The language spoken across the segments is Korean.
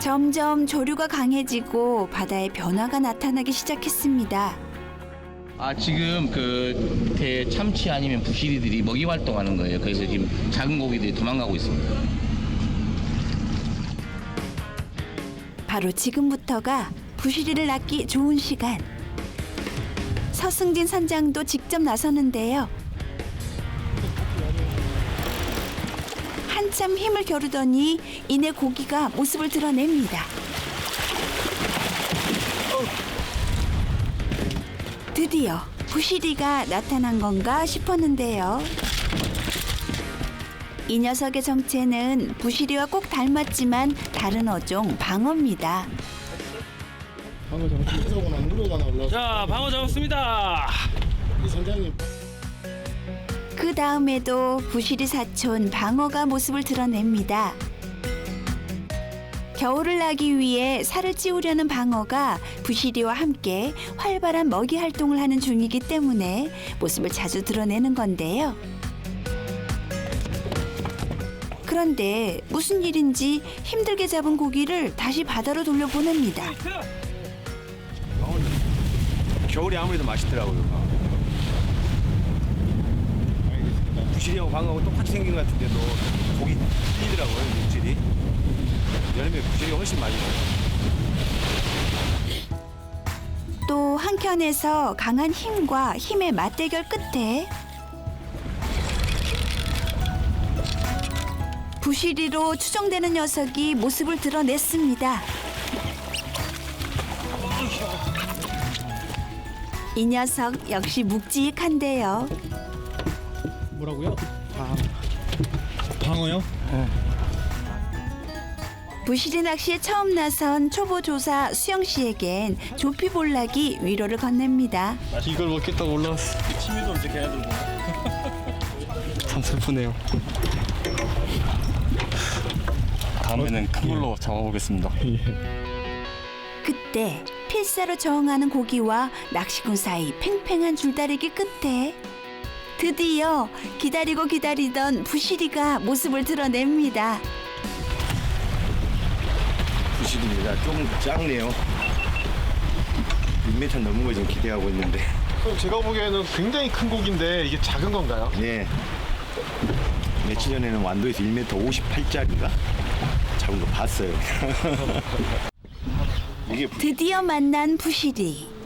점점 조류가 강해지고 바다에 변화가 나타나기 시작했습니다. 아 지금 그 대참치 아니면 부시리들이 먹이 활동하는 거예요. 그래서 지금 작은 고기들이 도망가고 있습니다. 바로 지금부터가 부시리를 낳기 좋은 시간. 서승진 선장도 직접 나서는데요. 한참 힘을 겨루더니 이내 고기가 모습을 드러냅니다. 드디어 부시리가 나타난 건가 싶었는데요. 이 녀석의 정체는 부시리와 꼭 닮았지만 다른 어종 방어입니다. 무서거나 무료거나 올라서 자, 방어 잡았습니다. 선장님 그 다음에도 부시리 사촌 방어가 모습을 드러냅니다. 겨울을 나기 위해 살을 찌우려는 방어가 부시리와 함께 활발한 먹이 활동을 하는 중이기 때문에 모습을 자주 드러내는 건데요. 그런데 무슨 일인지 힘들게 잡은 고기를 다시 바다로 돌려보냅니다. 겨울에 아무래도 맛있더라고요. 부시리하고 방어하고 똑같이 생긴 것 같은데도 고기 틀리더라고요, 육질이. 여름에 부시리가 훨씬 맛있어요. 또 한켠에서 강한 힘과 힘의 맞대결 끝에 부시리로 추정되는 녀석이 모습을 드러냈습니다. 이 녀석 역시 묵직한데요. 뭐라고요? 방어요? 부시리 낚시에 처음 나선 초보 조사 수영 씨에겐 조피볼락이 위로를 건넵니다. 이걸 먹겠다고 올라왔어 취미도 없이 걔네들 뭐. 참 슬프네요 다음에는 큰 걸로 잡아보겠습니다. 그때 필사로 저항하는 고기와 낚시꾼 사이 팽팽한 줄다리기 끝에 드디어 기다리고 기다리던 부시리가 모습을 드러냅니다. 부시리입니다. 조금 작네요. 6m 넘은 거 지금 기대하고 있는데. 그럼 제가 보기에는 굉장히 큰 고기인데 이게 작은 건가요? 네. 며칠 전에는 완도에서 1m 58짜리인가? 잡은 거 봤어요. 이게 드디어 만난 부시리.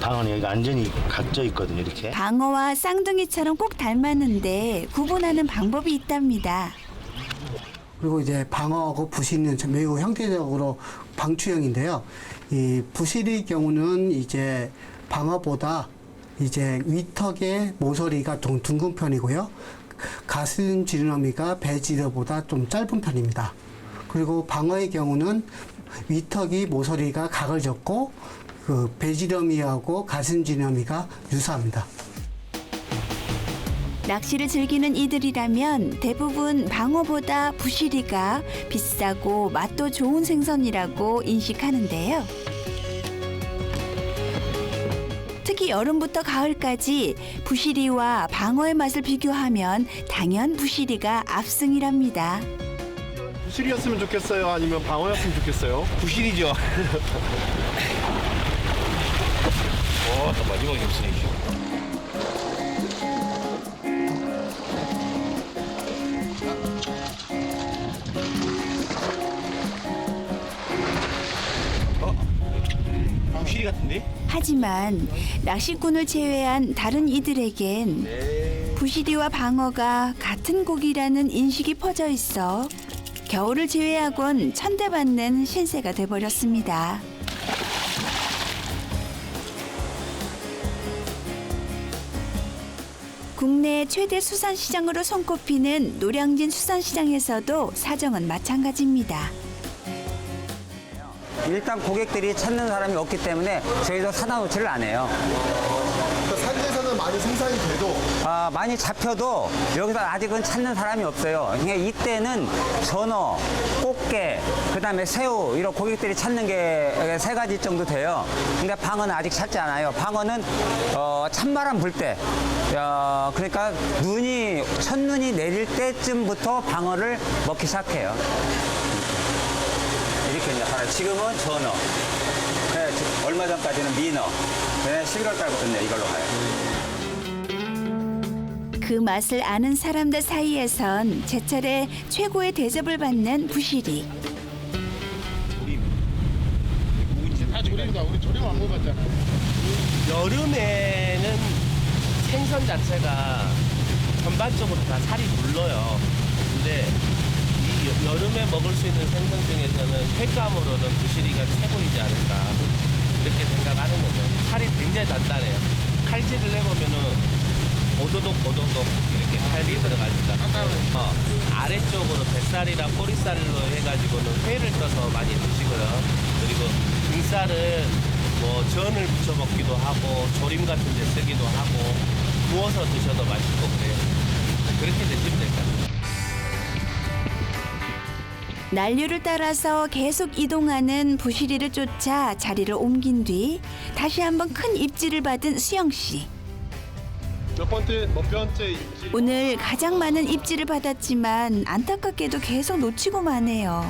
방어는 여기 안전히 각져 있거든요 이렇게 방어와 쌍둥이처럼 꼭 닮았는데 구분하는 방법이 있답니다. 그리고 이제 방어하고 좀 매우 형태적으로 방추형인데요. 이 부시리 경우는 이제 방어보다 이제 위턱의 모서리가 좀 둥근 편이고요. 가슴 지느러미가 배 지르보다 좀 짧은 편입니다. 그리고 방어의 경우는 위턱이 모서리가 각을 졌고 그 배지름이하고 가슴 지느러미가 유사합니다. 낚시를 즐기는 이들이라면 대부분 방어보다 부시리가 비싸고 맛도 좋은 생선이라고 인식하는데요. 특히 여름부터 가을까지 부시리와 방어의 맛을 비교하면 당연 부시리가 압승이랍니다. 부실이었으면 좋겠어요? 아니면 방어였으면 좋겠어요? 부시리죠. 와, 나 마지막에 없으네. 어? 부시리 같은데? 하지만 낚시꾼을 제외한 다른 이들에겐 부시리와 방어가 같은 고기라는 인식이 퍼져 있어 겨울을 제외하곤 천대받는 신세가 돼버렸습니다. 국내 최대 수산시장으로 손꼽히는 노량진 수산시장에서도 사정은 마찬가지입니다. 일단 고객들이 찾는 사람이 없기 때문에 저희도 사다 놓지를 않아요. 많이 생산이 돼도 아, 많이 잡혀도 여기서 아직은 찾는 사람이 없어요. 그러니까 이때는 전어, 꽃게, 그다음에 새우 이런 고객들이 찾는 게 세 가지 정도 돼요. 근데 방어는 아직 찾지 않아요. 방어는 어, 찬바람 불 때, 어, 그러니까 눈이 첫눈이 내릴 때쯤부터 방어를 먹기 시작해요. 이렇게 있습니다. 바로 지금은 전어. 네, 지- 얼마 전까지는 민어. 네, 11월 달부터는 이걸로 가요. 그 맛을 아는 사람들 사이에선 제철에 최고의 대접을 받는 부시리. 다 조림이다. 우리 조림 안 먹어봤잖아. 여름에는 생선 자체가 전반적으로 다 살이 물러요. 근데 이 여- 여름에 먹을 수 있는 생선 중에서는 횟감으로는 부시리가 최고이지 않을까 이렇게 생각하는 거죠. 살이 굉장히 단단해요. 칼질을 해보면은 오도독 오도독 이렇게 살이 들어가니까 어, 아래쪽으로 뱃살이랑 꼬리살로 해가지고는 회를 떠서 많이 드시고요. 그리고 등살은 뭐 전을 부쳐 먹기도 하고 조림 같은 데 쓰기도 하고 구워서 드셔도 맛있고 그래요. 그렇게 드시면 될 것 같아요. 난류를 따라서 계속 이동하는 부시리를 쫓아 자리를 옮긴 뒤 다시 한번 큰 입질을 받은 수영 씨. 몇 번째, 몇 번째 입질? 오늘 가장 많은 입질을 받았지만 안타깝게도 계속 놓치고만 해요.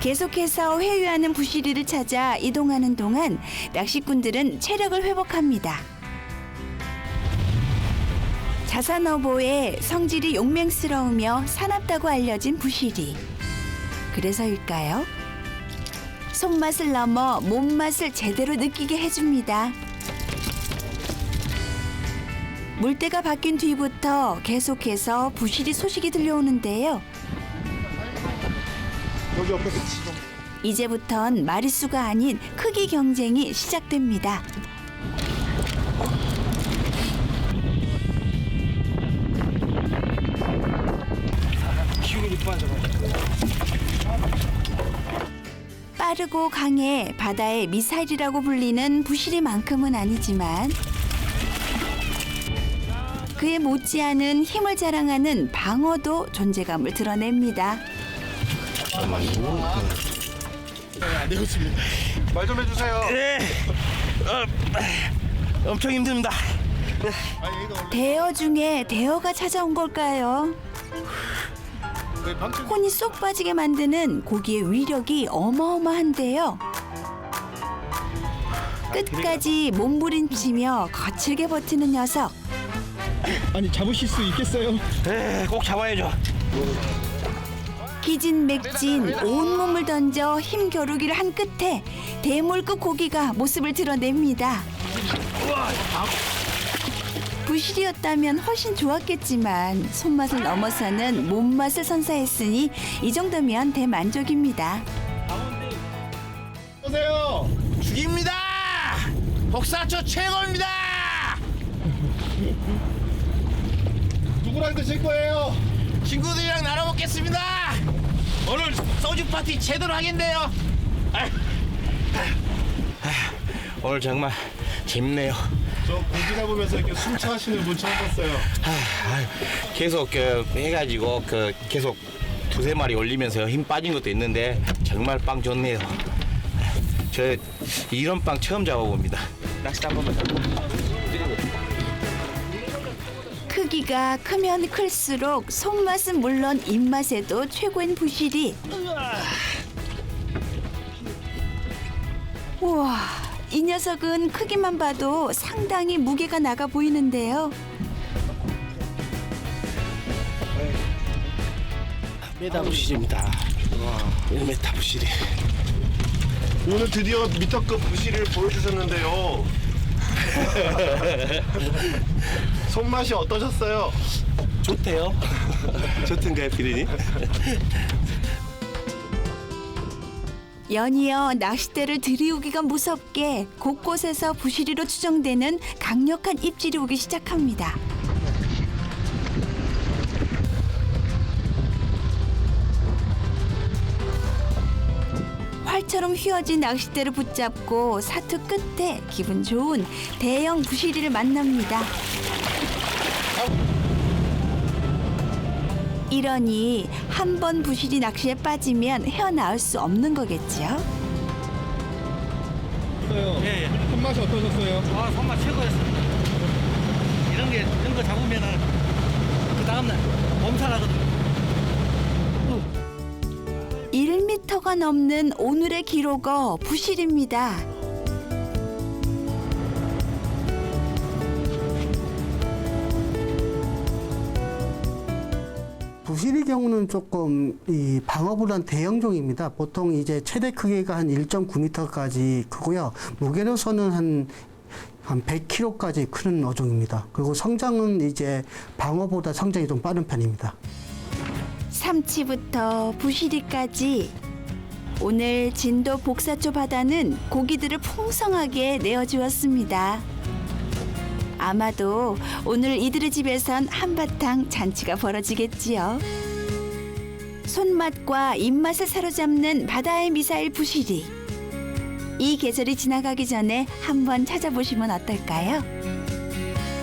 계속해서 회유하는 부시리를 찾아 이동하는 동안 낚시꾼들은 체력을 회복합니다. 자산어보의 성질이 용맹스러우며 사납다고 알려진 부시리. 그래서일까요? 손맛을 넘어 몸맛을 제대로 느끼게 해줍니다. 물때가 바뀐 뒤부터 계속해서 부실이 소식이 들려오는데요. 여기 옆에서 지금. 이제부턴 마리수가 아닌 크기 경쟁이 시작됩니다. 기운이 빠져. 빠르고 강해 바다의 미사일이라고 불리는 부시리만큼은 아니지만 그에 못지않은 힘을 자랑하는 방어도 존재감을 드러냅니다. 말 좀 해주세요. 엄청 힘듭니다. 아니, 얘가 원래 대어 중에 대어가 찾아온 걸까요? 그 방청 혼이 쏙 빠지게 만드는 고기의 위력이 어마어마한데요. 끝까지 몸부림치며 거칠게 버티는 녀석. 아니 잡으실 수 있겠어요? 네, 꼭 잡아야죠. 기진맥진 온몸을 던져 힘 겨루기를 한 끝에 대물급 고기가 모습을 드러냅니다. 부실이었다면 훨씬 좋았겠지만 손맛을 넘어서는 몸맛을 선사했으니 이 정도면 대만족입니다. 오세요. 죽입니다. 복사초 최고입니다. 누구랑 드실 거예요? 친구들이랑 나눠 먹겠습니다. 오늘 소주 파티 제대로 하겠네요. 아휴, 아휴, 오늘 정말 재밌네요. 저 고기 잡으면서 이렇게 숨 차시는 분 처음 봤어요. 아휴, 계속 그 해가지고 그 계속 두세 마리 올리면서 힘 빠진 것도 있는데 정말 빵 좋네요. 저 이런 빵 처음 잡아봅니다. 낚시 한 번만 잡고. 크기가 크면 클수록 손맛은 물론 입맛에도 최고인 부실이. 우와, 이 녀석은 크기만 봐도 상당히 무게가 나가 보이는데요. 메다 부실입니다. 1m 부실이. 오늘 드디어 미터급 부시를 보여주셨는데요. 손맛이 어떠셨어요? 좋대요. 좋던가요, 피디님? 연이어 낚싯대를 들이우기가 무섭게 곳곳에서 부시리로 추정되는 강력한 입질이 오기 시작합니다. 활처럼 휘어진 낚싯대를 붙잡고 사투 끝에 기분 좋은 대형 부시리를 만납니다. 이러니 한 번 부시리 낚시에 빠지면 헤어나올 수 없는 거겠죠? 예, 예. 손맛이 어떠셨어요? 아, 손맛 최고였습니다. 넘는 오늘의 기록어 부실입니다. 부실의 경우는 조금 이 방어보다는 대형종입니다. 보통 이제 최대 크기가 한 1.9m까지 크고요. 무게로서는 한, 한 100kg까지 크는 어종입니다. 그리고 성장은 이제 방어보다 성장이 좀 빠른 편입니다. 삼치부터 부시리까지 오늘 진도 복사초 바다는 고기들을 풍성하게 내어주었습니다. 아마도 오늘 이들의 집에선 한바탕 잔치가 벌어지겠지요. 손맛과 입맛을 사로잡는 바다의 미사일 부시리. 이 계절이 지나가기 전에 한번 찾아보시면 어떨까요?